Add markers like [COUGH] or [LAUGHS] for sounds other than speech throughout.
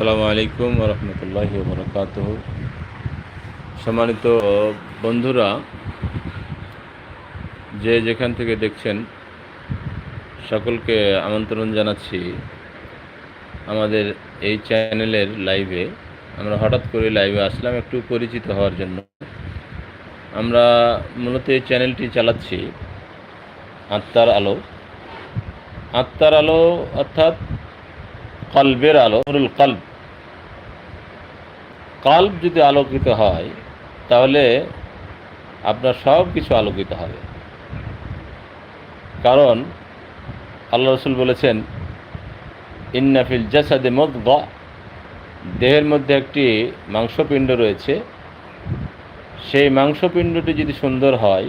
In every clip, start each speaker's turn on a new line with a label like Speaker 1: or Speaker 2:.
Speaker 1: আসসালামু আলাইকুম রহমতুল্লাহি বরকাত সম্মানিত বন্ধুরা, যে যেখান থেকে দেখছেন, সকলকে আমন্ত্রণ জানাচ্ছি আমাদের এই চ্যানেলের লাইভে। আমরা হঠাৎ করে লাইভে আসলাম একটু পরিচিত হওয়ার জন্য। আমরা মূলত এই চ্যানেলটি চালাচ্ছি আত্মার আলো। আত্মার আলো অর্থাৎ কলবের আলো, নুরুল কল্ব। কল্ব যদি আলোকিত হয়, তাহলে আপনার সব কিছু আলোকিত হবে। কারণ আল্লাহ রসুল বলেছেন ইন্নাফিল জাসাদে মদ দেহের মধ্যে একটি মাংসপিণ্ড রয়েছে। সেই মাংসপিণ্ডটি যদি সুন্দর হয়,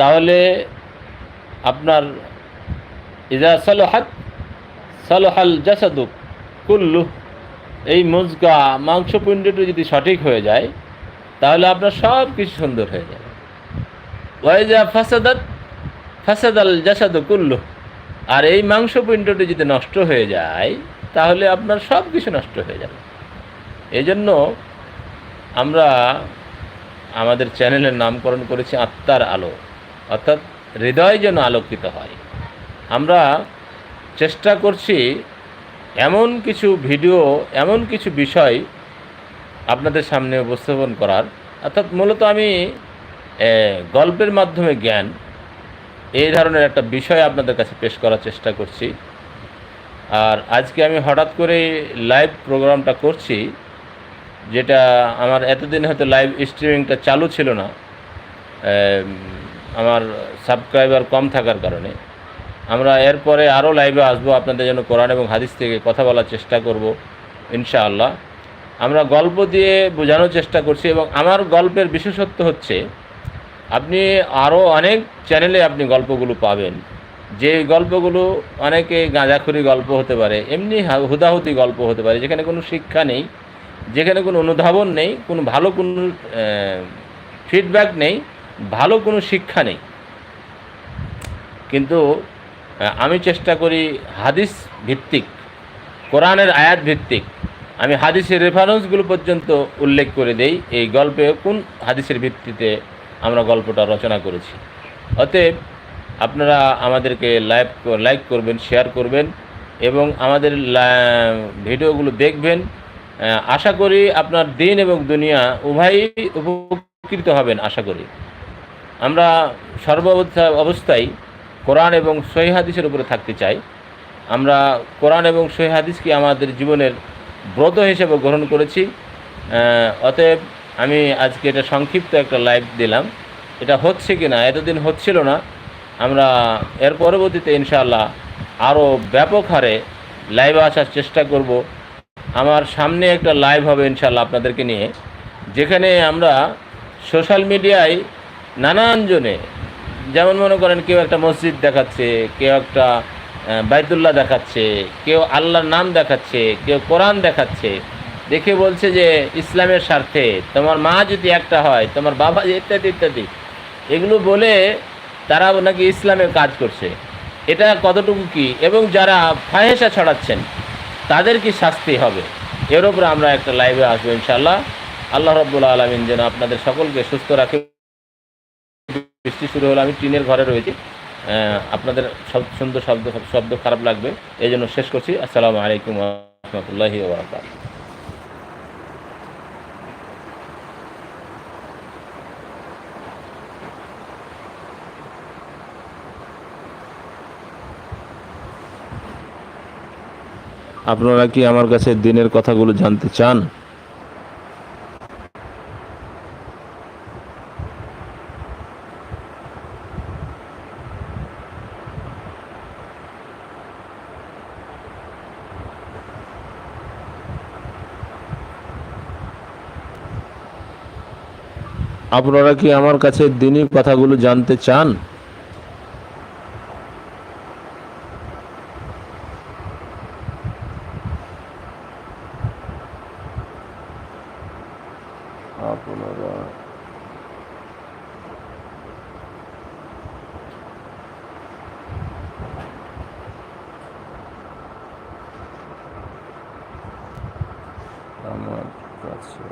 Speaker 1: তাহলে আপনার ইজা সালোহাত সালোহাল জাসাদুক কুল্লু এই মুজগা মাংসপিণ্ডটি যদি সঠিক হয়ে যায়, তাহলে আপনার সব কিছু সুন্দর হয়ে যাবে। ওয়াইজা ফাসাদাত, ফাসাদাল জাসাদু কুল্লু আর এই মাংসপিণ্ডটি যদি নষ্ট হয়ে যায়, তাহলে আপনার সব কিছু নষ্ট হয়ে যাবে। এই জন্য আমরা আমাদের চ্যানেলের নামকরণ করেছি আত্মার আলো, অর্থাৎ হৃদয় যেন আলোকিত হয়। আমরা চেষ্টা করছি এমন কিছু ভিডিও, এমন কিছু বিষয় আপনাদের সামনে উপস্থাপন করার। অর্থাৎ মূলত আমি গল্পের মাধ্যমে জ্ঞান, এই ধরনের একটা বিষয় আপনাদের কাছে পেশ করার চেষ্টা করছি। আর আজকে আমি হঠাৎ করে লাইভ প্রোগ্রামটা করছি, যেটা আমার এতদিন হয়তো লাইভ স্ট্রিমিংটা চালু ছিল না আমার সাবস্ক্রাইবার কম থাকার কারণে। আমরা এরপরে আরও লাইভে আসব, আপনাদের জন্য কোরআন এবং হাদিস থেকে কথা বলার চেষ্টা করব, ইনশাআল্লাহ। আমরা গল্প দিয়ে বোঝানোর চেষ্টা করছি এবং আমার গল্পের বিশেষত্ব হচ্ছে, আপনি আরও অনেক চ্যানেলে আপনি গল্পগুলো পাবেন। যে গল্পগুলো অনেকে গাঁজাখুরি গল্প হতে পারে, এমনি হা- হুদাহুদি গল্প হতে পারে, যেখানে কোনো শিক্ষা নেই, যেখানে কোনো অনুধাবন নেই, কোনো ভালো কোনো ফিডব্যাক নেই, ভালো কোনো শিক্ষা নেই। কিন্তু আমি চেষ্টা করি হাদিস ভিত্তিক, কোরআনের আয়াত ভিত্তিক, আমি হাদিসের রেফারেন্সগুলো পর্যন্ত উল্লেখ করে দেই, এই গল্পে কোন হাদিসের ভিত্তিতে আমরা গল্পটা রচনা করেছি। অতএব আপনারা আমাদেরকে লাইভ লাইক করবেন শেয়ার করবেন এবং আমাদের ভিডিওগুলো দেখবেন। আশা করি আপনার দিন এবং দুনিয়া উভয়ই উপকৃত হবেন, আশা করি। আমরা সর্ব অবস্থায় কোরআন এবং সহি হাদিসের উপরে থাকতে চাই। আমরা কোরআন এবং সহি হাদিসকে আমাদের জীবনের ব্রত হিসেবে গ্রহণ করেছি। অতএব আমি আজকে এটা সংক্ষিপ্ত একটা লাইভ দিলাম। এটা হচ্ছে কি না এতদিন হচ্ছিল না। আমরা এর পরবর্তীতে ইনশাআল্লাহ আরও ব্যাপক হারে লাইভে আসার চেষ্টা করব। আমার সামনে একটা লাইভ হবে ইনশাআল্লাহ আপনাদেরকে নিয়ে। যেখানে আমরা সোশ্যাল মিডিয়ায় নানান জনে যেমন মনে করেন কেউ একটা মসজিদ দেখাচ্ছে, কেউ একটা বাইতুল্লাহ দেখাচ্ছে, কেউ আল্লাহর নাম দেখাচ্ছে, কেউ কোরআন দেখাচ্ছে, দেখে বলছে যে ইসলামের স্বার্থে তোমার মা যদি একটা হয়, তোমার বাবা [LAUGHS] ইত্যাদি ইত্যাদি। এগুলো বলে তারা নাকি ইসলামের কাজ করছে। এটা কতটুকু কি? এবং যারা ফাহেসা ছড়াচ্ছেন, তাদের কি শাস্তি হবে? এর উপরে আমরা একটা লাইভে আসব ইনশাল্লাহ আল্লাহ রব্বুল আলমিন যেন আপনাদের সকলকে সুস্থ রাখে। বৃষ্টি শুরু হলো আমি টিনের ঘরে রয়েছি। আপনাদের সব সুন্দর শব্দ শব্দ খারাপ লাগবে। এই জন্য শেষ করছি। আসসালামু আলাইকুম রহমতুল্লাহি আপনারা কি আমার কাছে দিনের কথাগুলো জানতে চান? আপনারা কি আমার কাছে দিনই কথাগুলো জানতে চান? আমার কাছে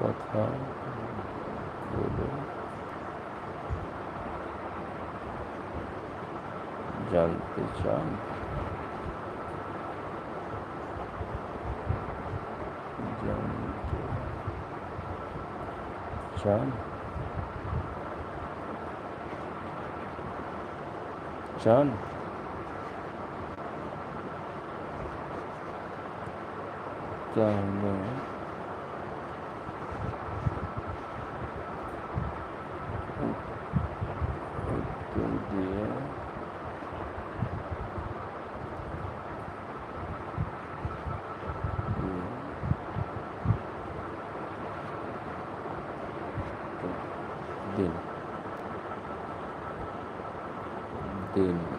Speaker 1: কথা বলে জানতে চান জানতে চান চান তাহলে উত্তর দিয়ে দিন দিন